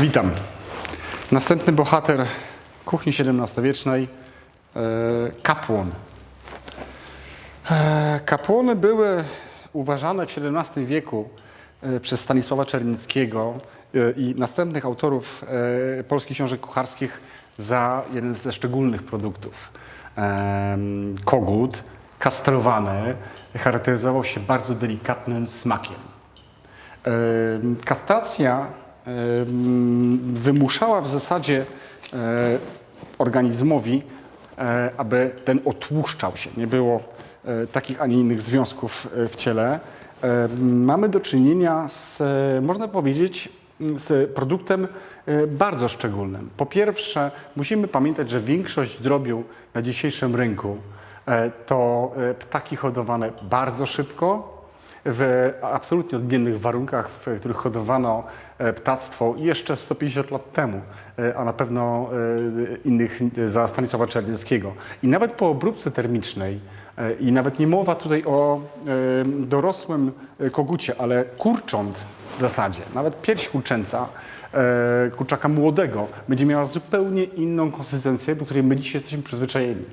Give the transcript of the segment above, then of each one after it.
Witam. Następny bohater kuchni XVII-wiecznej, e, kapłon. E, kapłony były uważane w XVII wieku e, przez Stanisława Czernickiego i następnych autorów polskich książek kucharskich za jeden ze szczególnych produktów. Kogut kastrowany charakteryzował się bardzo delikatnym smakiem. Em, Kastracja wymuszała w zasadzie e, organizmowi, e, aby ten otłuszczał się. Nie było e, takich, a nie innych związków w ciele. Mamy do czynienia z, można powiedzieć, z produktem bardzo szczególnym. Po pierwsze, musimy pamiętać, że większość drobiu na dzisiejszym rynku to ptaki hodowane bardzo szybko, w absolutnie odmiennych warunkach, w których hodowano e, ptactwo jeszcze 150 lat temu, e, a na pewno e, innych za Stanisława Czernieckiego. I nawet po obróbce termicznej, i nawet nie mowa tutaj o dorosłym kogucie, ale kurcząt w zasadzie, nawet pierś kurczęca, kurczaka młodego będzie miała zupełnie inną konsystencję, do której my dzisiaj jesteśmy przyzwyczajeni.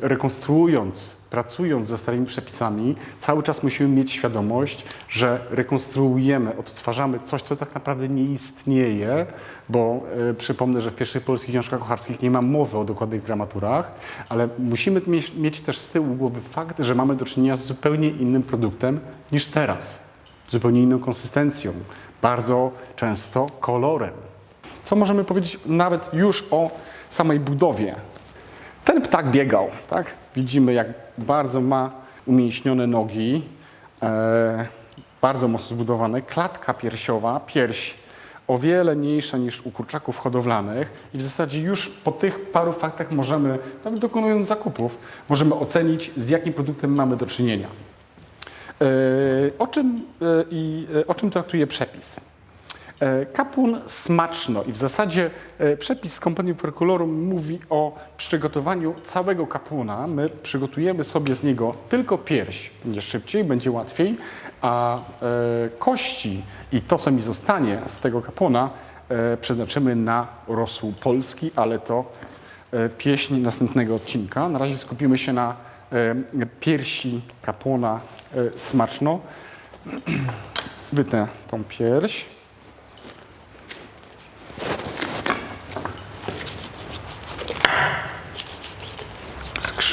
Rekonstruując, pracując ze starymi przepisami, cały czas musimy mieć świadomość, że rekonstruujemy, odtwarzamy coś, co tak naprawdę nie istnieje, bo e, przypomnę, że w pierwszych polskich książkach kucharskich nie ma mowy o dokładnych gramaturach, ale musimy mieć też z tyłu głowy fakt, że mamy do czynienia z zupełnie innym produktem niż teraz, zupełnie inną konsystencją, bardzo często kolorem. Co możemy powiedzieć nawet już o samej budowie ten ptak biegał, tak? Widzimy, jak bardzo ma umięśnione nogi, e, bardzo mocno zbudowane, klatka piersiowa, pierś o wiele mniejsza niż u kurczaków hodowlanych i w zasadzie już po tych paru faktach możemy, nawet dokonując zakupów, możemy ocenić, z jakim produktem mamy do czynienia. E, o, czym, e, i, e, o czym traktuje przepis? E, Kapun smaczno i w zasadzie e, przepis Compendium Ferculorum mówi o przygotowaniu całego kapuna. My przygotujemy sobie z niego tylko pierś, będzie szybciej, będzie łatwiej, a e, kości i to, co mi zostanie z tego kapuna, przeznaczymy na rosół polski, ale to pieśń następnego odcinka. Na razie skupimy się na piersi kapłona smaczno. Wytnę tą pierś.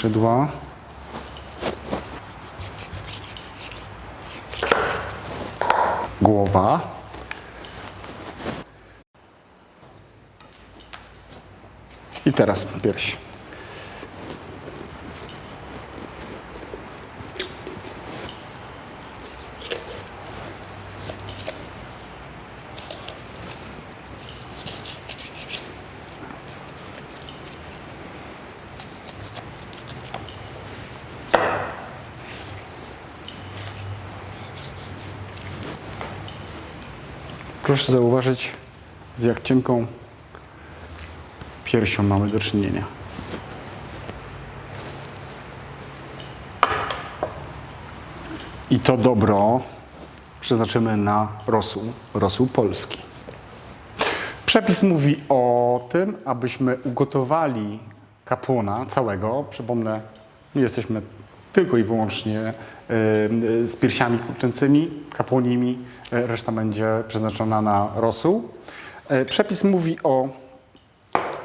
Skrzydła. Głowa. I teraz pierś. Proszę zauważyć, z jak cienką piersią mamy do czynienia. I to dobro przeznaczymy na rosół, rosół polski. Przepis mówi o tym, abyśmy ugotowali kapłona całego. Przypomnę, my jesteśmy tylko i wyłącznie y, y, z piersiami kurczęcymi, kapłonimi, y, reszta będzie przeznaczona na rosół. Przepis mówi o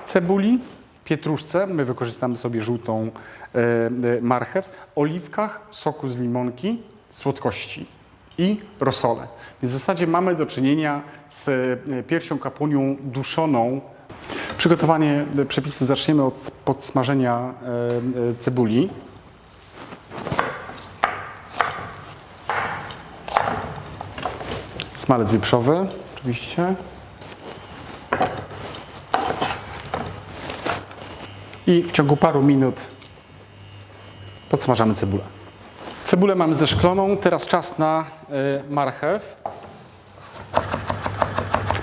cebuli, pietruszce, my wykorzystamy sobie żółtą marchew, oliwkach, soku z limonki, słodkości i rosole. Więc w zasadzie mamy do czynienia z piersią kapłonią duszoną. Przygotowanie przepisu zaczniemy od podsmażenia cebuli. Smalec wieprzowy, oczywiście. I w ciągu paru minut podsmażamy cebulę. Cebulę mamy zeszkloną, teraz czas na y, marchew.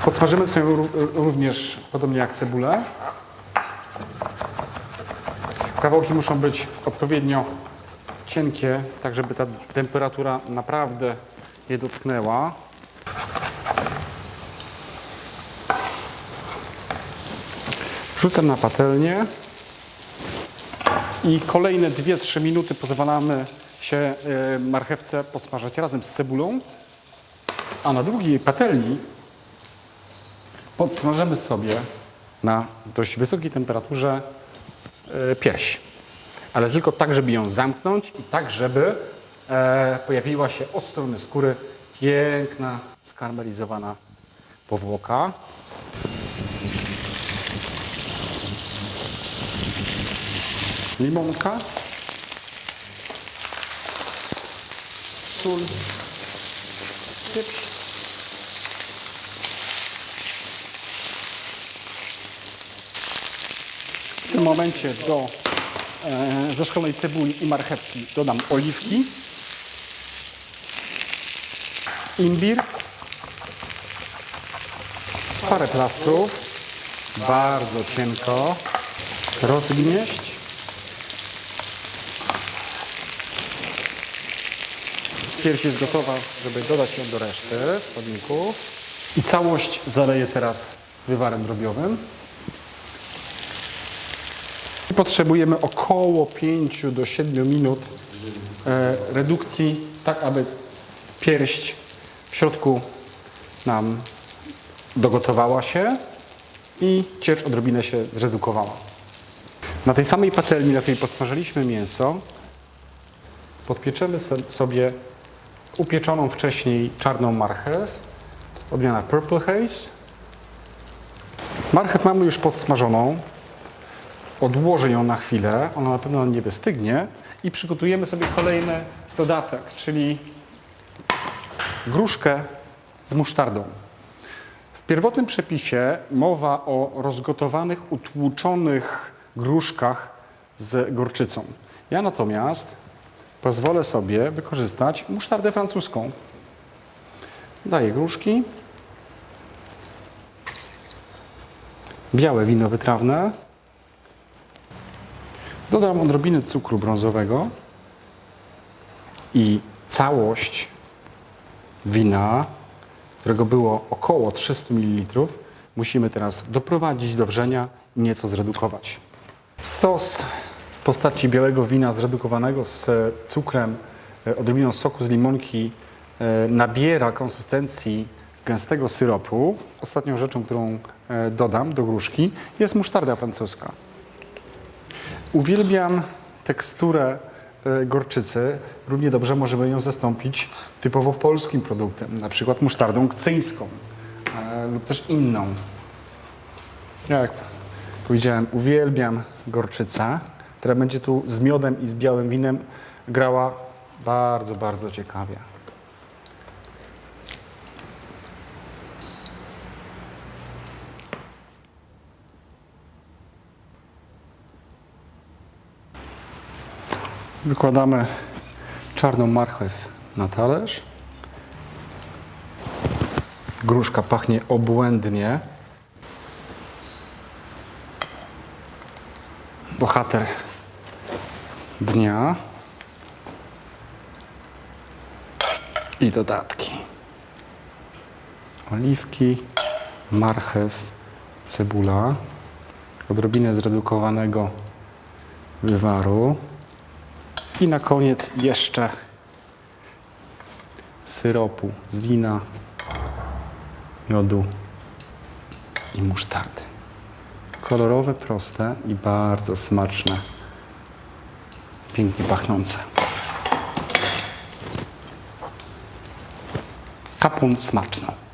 Podsmażymy sobie ró- również podobnie jak cebulę. Kawałki muszą być odpowiednio cienkie, tak żeby ta temperatura naprawdę je dotknęła. Wrzucam na patelnię i kolejne 2-3 minuty pozwalamy się e, marchewce podsmażać razem z cebulą, a na drugiej patelni podsmażymy sobie na dość wysokiej temperaturze e, pierś. Ale tylko tak, żeby ją zamknąć i tak, żeby e, pojawiła się od strony skóry piękna, skarmelizowana powłoka. Limonka. Sól. Pieprz. W tym momencie do e, zeszklonej cebuli i marchewki dodam oliwki, imbir, parę plastrów, bardzo cienko rozgnieść. Pierś jest gotowa, żeby dodać ją do reszty składników. I całość zaleję teraz wywarem drobiowym. Potrzebujemy około 5 do 7 minut e, redukcji, tak aby pierść w środku nam dogotowała się i ciecz odrobinę się zredukowała. Na tej samej patelni, na której podsmażyliśmy mięso, podpieczemy sobie upieczoną wcześniej czarną marchew, odmiana Purple Haze. Marchew mamy już podsmażoną. Odłożę ją na chwilę, ona na pewno nie wystygnie i przygotujemy sobie kolejny dodatek, czyli gruszkę z musztardą. W pierwotnym przepisie mowa o rozgotowanych, utłuczonych gruszkach z gorczycą. Ja natomiast pozwolę sobie wykorzystać musztardę francuską. Daję gruszki, białe wino wytrawne, dodam odrobinę cukru brązowego i całość wina, którego było około 300 ml, musimy teraz doprowadzić do wrzenia i nieco zredukować. Sos postaci białego wina zredukowanego z cukrem, e, odrobiną soku z limonki e, nabiera konsystencji gęstego syropu. Ostatnią rzeczą, którą e, dodam do gruszki jest musztarda francuska. Uwielbiam teksturę gorczycy. Równie dobrze możemy ją zastąpić typowo polskim produktem, na przykład musztardą kcyńską lub też inną. Jak powiedziałem, uwielbiam gorczycę, która będzie tu z miodem i z białym winem grała bardzo, bardzo ciekawie. Wykładamy czarną marchew na talerz. Gruszka pachnie obłędnie. Bohater dnia. I dodatki. Oliwki, marchew, cebula, odrobinę zredukowanego wywaru. I na koniec jeszcze syropu z wina, miodu i musztardy. Kolorowe, proste i bardzo smaczne. Pięknie pachnące. Kapun smaczną.